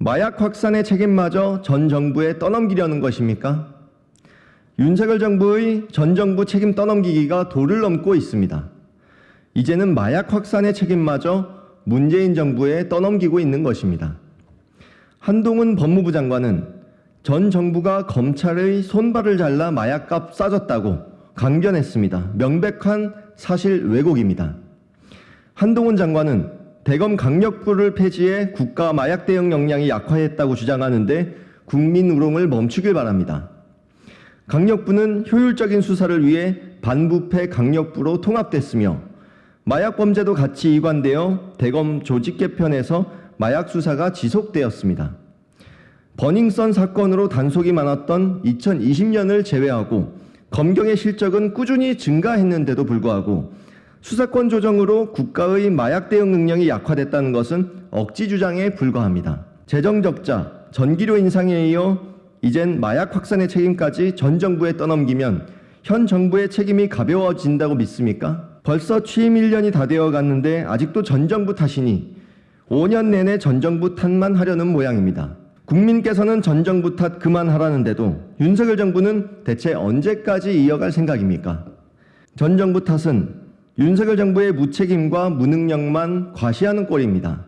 마약 확산의 책임마저 전 정부에 떠넘기려는 것입니까? 윤석열 정부의 전 정부 책임 떠넘기기가 도를 넘고 있습니다. 이제는 마약 확산의 책임마저 문재인 정부에 떠넘기고 있는 것입니다. 한동훈 법무부 장관은 전 정부가 검찰의 손발을 잘라 마약값 싸졌다고 강변했습니다. 명백한 사실 왜곡입니다. 한동훈 장관은 대검 강력부를 폐지해 국가 마약 대응 역량이 약화했다고 주장하는데 국민 우롱을 멈추길 바랍니다. 강력부는 효율적인 수사를 위해 반부패 강력부로 통합됐으며 마약 범죄도 같이 이관되어 대검 조직 개편에서 마약 수사가 지속되었습니다. 버닝썬 사건으로 단속이 많았던 2020년을 제외하고 검경의 실적은 꾸준히 증가했는데도 불구하고 수사권 조정으로 국가의 마약 대응 능력이 약화됐다는 것은 억지 주장에 불과합니다. 재정 적자, 전기료 인상에 이어 이젠 마약 확산의 책임까지 전 정부에 떠넘기면 현 정부의 책임이 가벼워진다고 믿습니까? 벌써 취임 1년이 다 되어 갔는데 아직도 전 정부 탓이니 5년 내내 전 정부 탓만 하려는 모양입니다. 국민께서는 전 정부 탓 그만하라는데도 윤석열 정부는 대체 언제까지 이어갈 생각입니까? 전 정부 탓은 윤석열 정부의 무책임과 무능력만 과시하는 꼴입니다.